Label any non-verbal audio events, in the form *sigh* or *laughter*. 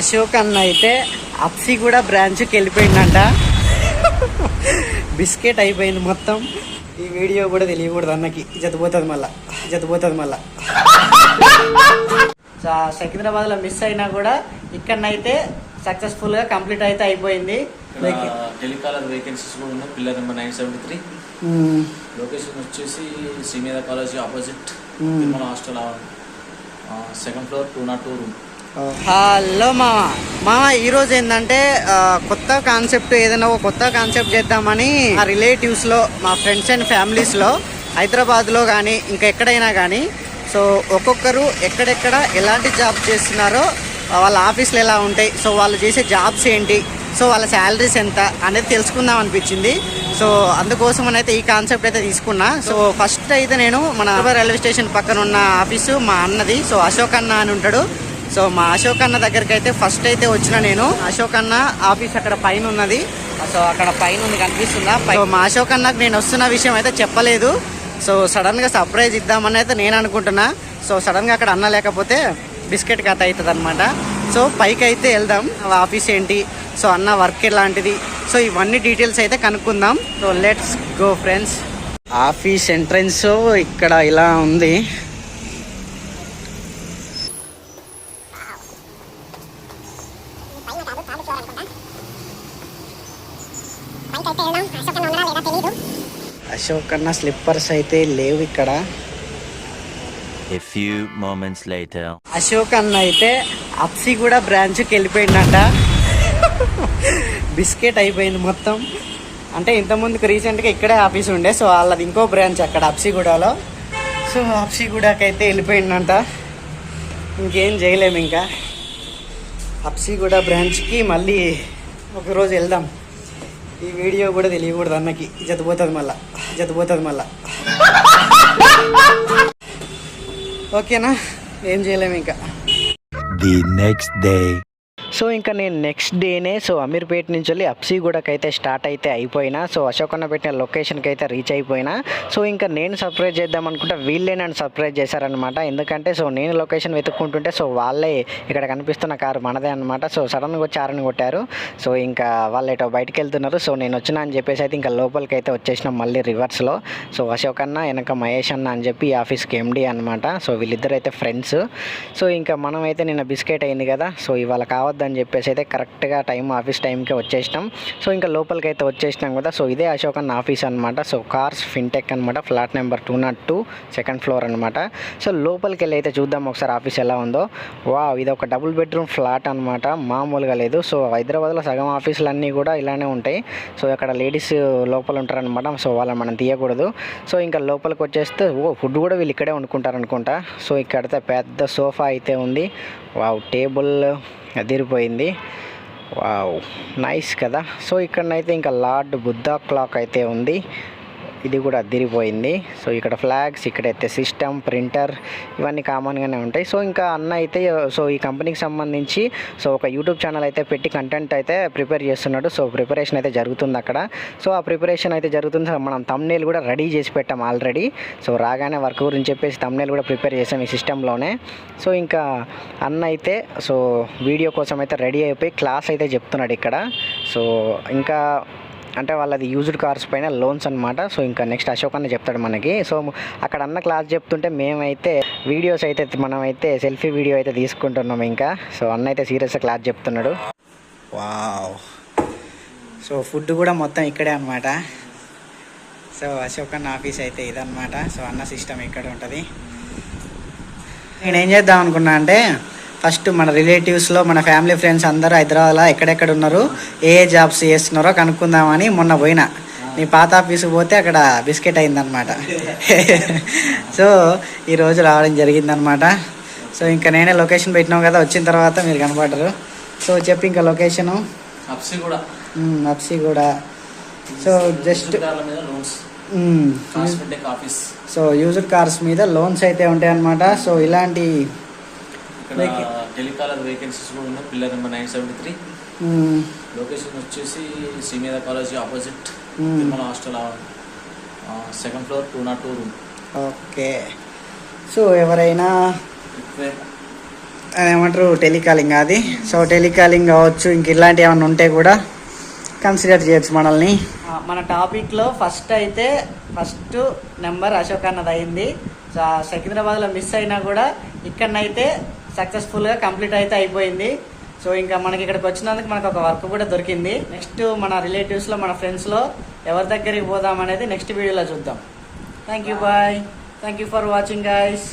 అశోక్ అన్న అయితే అప్సి కూడా బ్రాంచ్కి వెళ్ళిపోయిందంట. బిస్కెట్ అయిపోయింది మొత్తం. ఈ వీడియో కూడా తెలియకూడదు అన్నకి. జతపోతుంది మళ్ళా. జతపోతుంది మళ్ళా. సా- సికింద్రాబాద్లో మిస్ అయినా కూడా ఇక్కడనైతే సక్సెస్ఫుల్గా కంప్లీట్ అయితే అయిపోయింది. లైక్ టెలికాలర్ వేకెన్సీస్ కూడా ఉన్నాయి. Pillar number nine seventy three. Location వచ్చేసి Srimedha college opposite. Tirumala hostel second floor two not two room hello మామ. మామ ఈరోజు ఏంటంటే కొత్త కాన్సెప్ట్ ఏదైనా ఒక కొత్త కాన్సెప్ట్ చేద్దామని మా రిలేటివ్స్లో మా ఫ్రెండ్స్ అండ్ ఫ్యామిలీస్లో హైదరాబాద్లో కానీ ఇంకా ఎక్కడైనా కానీ సో ఒక్కొక్కరు ఎక్కడెక్కడ ఎలాంటి జాబ్ చేస్తున్నారో వాళ్ళ ఆఫీస్లు ఎలా ఉంటాయి సో వాళ్ళు చేసే జాబ్స్ ఏంటి సో వాళ్ళ శాలరీస్ ఎంత అనేది తెలుసుకుందాం అనిపించింది. సో అందుకోసం అయితే ఈ కాన్సెప్ట్ అయితే తీసుకున్నా. సో ఫస్ట్ అయితే నేను మన రైల్వే స్టేషన్ పక్కన ఉన్న ఆఫీసు మా అన్నది సో అశోక్ అన్న అని ఉంటాడు. సో మా అశోక్ అన్న దగ్గరికి అయితే ఫస్ట్ అయితే వచ్చిన నేను. అశోక్ అన్న ఆఫీస్ అక్కడ పైన ఉన్నది. సో అక్కడ పైన ఉంది కనిపిస్తుందా? సో మా అశోక్ అన్నకు నేను వస్తున్న విషయం అయితే చెప్పలేదు. సో సడన్గా సర్ప్రైజ్ ఇద్దామని అయితే నేను అనుకుంటున్నా. సో సడన్గా అక్కడ అన్న లేకపోతే బిస్కెట్ కథ అవుతుంది అనమాట సో పైకి అయితే వెళ్దాం. ఆ ఆఫీస్ ఏంటి? సో అన్న వర్క్ ఎలాంటిది? సో ఇవన్నీ డీటెయిల్స్ అయితే కనుక్కుందాం. So let's go friends office entrance ఇక్కడ ఇలా ఉంది. అశోక్ అన్న స్లిప్పర్స్ అయితే లేవు ఇక్కడ. A few moments later. Ashok అన్న అయితే అప్సి కూడా బ్రాంచ్కి వెళ్ళిపోయిందంట బిస్కెట్ అయిపోయింది మొత్తం. అంటే ఇంతకుముందుకు రీసెంట్గా ఇక్కడే ఆఫీస్ ఉండే సో వాళ్ళది ఇంకో బ్రాంచ్ అక్కడ అప్సిగూడలో. సో అప్సిగూడకి అయితే వెళ్ళిపోయిందంట ఇంకేం చేయలేము ఇంకా. అప్సిగూడ బ్రాంచ్కి మళ్ళీ ఒకరోజు వెళ్దాం. ఈ వీడియో కూడా తెలియకూడదు అన్నకి. జతపోతుంది మళ్ళా. జతపోతుంది మళ్ళా. ఓకేనా? ఏం చేయలేము ఇంకా. ది నెక్స్ట్ డే సో ఇంకా నేను నెక్స్ట్ డేనే సో అమీర్పేట్ నుంచి వెళ్ళి అప్సీగూడకి అయితే స్టార్ట్ అయితే అయిపోయినా. సో అశోకన్న పెట్టిన లొకేషన్కి అయితే రీచ్ అయిపోయినా. సో ఇంకా నేను సర్ప్రైజ్ చేద్దాం అనుకుంటే వీళ్ళే నన్ను సర్ప్రైజ్ చేశారనమాట ఎందుకంటే సో నేను లొకేషన్ వెతుక్కుంటుంటే సో వాళ్ళే ఇక్కడ కనిపిస్తున్న కారు మనదే అనమాట సో సడన్గా వచ్చి ఆరని కొట్టారు. సో ఇంకా వాళ్ళు ఎటో బయటకు వెళ్తున్నారు. సో నేను వచ్చినా అని చెప్పేసి అయితే ఇంకా లోపలికి అయితే వచ్చేసినాం మళ్ళీ రివర్స్లో సో అశోక్ అన్న వెనక మహేష్ అన్న అని చెప్పి ఈ ఆఫీస్కి ఎండి అనమాట సో వీళ్ళిద్దరు అయితే ఫ్రెండ్స్ సో ఇంకా మనం అయితే నిన్న బిస్కెట్ అయింది కదా. సో ఇవాళ కావద్దు అని చెప్పేసి అయితే కరెక్ట్గా టైం ఆఫీస్ టైంకి వచ్చేసినాం. సో ఇంకా లోపలికి అయితే వచ్చేసినాం కదా. సో ఇదే అశోక్ అన్న ఆఫీస్ అనమాట సో కార్స్ ఫిన్టెక్ అనమాట flat number two not two second floor అనమాట సో లోపలికి వెళ్ళి అయితే చూద్దాం ఒకసారి ఆఫీస్ ఎలా ఉందో. వా ఇది ఒక డబుల్ బెడ్రూమ్ ఫ్లాట్ అనమాట మామూలుగా లేదు. సో హైదరాబాద్లో సగం ఆఫీసులు అన్నీ కూడా ఇలానే ఉంటాయి. సో అక్కడ లేడీస్ లోపల ఉంటారనమాట సో వాళ్ళని మనం తీయకూడదు. సో ఇంకా లోపలికి వచ్చేస్తే ఓ ఫుడ్ కూడా వీళ్ళు ఇక్కడే వండుకుంటారు అనుకుంటా సో ఇక్కడ పెద్ద సోఫా అయితే ఉంది. వావ్ టేబుల్ అదిరిపోయింది. వావ్ నైస్ కదా. సో ఇక్కడనైతే ఇంకా లార్డ్ బుద్ధా క్లాక్ అయితే ఉంది. ఇది కూడా అదిరిపోయింది సో ఇక్కడ ఫ్లాగ్స్ ఇక్కడైతే సిస్టమ్ ప్రింటర్ ఇవన్నీ కామన్గానే ఉంటాయి. సో ఇంకా అన్న అయితే సో ఈ కంపెనీకి సంబంధించి సో ఒక యూట్యూబ్ ఛానల్ అయితే పెట్టి కంటెంట్ అయితే ప్రిపేర్ చేస్తున్నాడు. సో ప్రిపరేషన్ అయితే జరుగుతుంది అక్కడ. సో ఆ ప్రిపరేషన్ అయితే జరుగుతుంది. సో మనం తమ్నేల్ కూడా రెడీ చేసి పెట్టాం ఆల్రెడీ సో రాగానే వర్క్ గురించి చెప్పేసి తమ్నేల్ కూడా ప్రిపేర్ చేసాం ఈ సిస్టంలోనే సో ఇంకా అన్న అయితే సో వీడియో కోసం అయితే రెడీ అయిపోయి క్లాస్ అయితే చెప్తున్నాడు ఇక్కడ. సో ఇంకా అంటే వాళ్ళది యూజ్డ్ కార్స్ పైన లోన్స్ అనమాట సో ఇంకా నెక్స్ట్ అశోక్ అన్న చెప్తాడు మనకి. సో అక్కడ అన్న క్లాస్ చెప్తుంటే మేమైతే వీడియోస్ అయితే మనం అయితే సెల్ఫీ వీడియో అయితే తీసుకుంటున్నాం ఇంకా. సో అన్న అయితే సీరియస్గా క్లాస్ చెప్తున్నాడు. వావ్ సో ఫుడ్ కూడా మొత్తం ఇక్కడే అనమాట సో అశోక్ అన్న ఆఫీస్ అయితే ఇదన్నమాట. సో అన్న సిస్టమ్ ఇక్కడ ఉంటుంది. నేను ఏం చేద్దాం అనుకున్నా అంటే ఫస్ట్ మన రిలేటివ్స్లో మన ఫ్యామిలీ ఫ్రెండ్స్ అందరూ హైదరాబాద్లో ఎక్కడెక్కడ ఉన్నారు ఏ ఏ జాబ్స్ చేస్తున్నారో కనుక్కుందామని మొన్న పోయినా. నీ పాత ఆఫీస్కి పోతే అక్కడ బిస్కెట్ అయిందనమాట *laughs* సో ఈరోజు రావడం జరిగిందనమాట సో ఇంకా నేనే లొకేషన్ పెట్టినాం కదా వచ్చిన తర్వాత మీరు కనపడరు. సో చెప్పి ఇంకా లొకేషను అప్సి కూడా. So just office so used cars మీద లోన్స్ అయితే ఉంటాయి అనమాట సో ఇలాంటి ఇక్కడ టెలికాలర్ వేకెన్సీస్ కూడా ఉన్నాయి. Pillar number nine seventy three location వచ్చేసి Srimedha college opposite. Tirumala hostel second floor two not two room okay so ఎవరైనా ఏమంటారు టెలికాలింగ్ అది. సో టెలికాలింగ్ కావచ్చు ఇంక ఇలాంటివి ఏమైనా ఉంటే కూడా కన్సిడర్ చేయొచ్చు మనల్ని. మన టాపిక్లో ఫస్ట్ అయితే ఫస్ట్ నెంబర్ అశోక్ అన్నది అయింది సో సికింద్రాబాద్లో మిస్ అయినా కూడా ఇక్కడనైతే సక్సెస్ఫుల్గా కంప్లీట్ అయితే అయిపోయింది. సో ఇంకా మనకి ఇక్కడికి వచ్చినందుకు మనకు ఒక వర్క్ కూడా దొరికింది. నెక్స్ట్ మన రిలేటివ్స్లో మన ఫ్రెండ్స్లో ఎవరి దగ్గరికి పోదాం అనేది నెక్స్ట్ వీడియోలో చూద్దాం. Thank you bye thank you for watching guys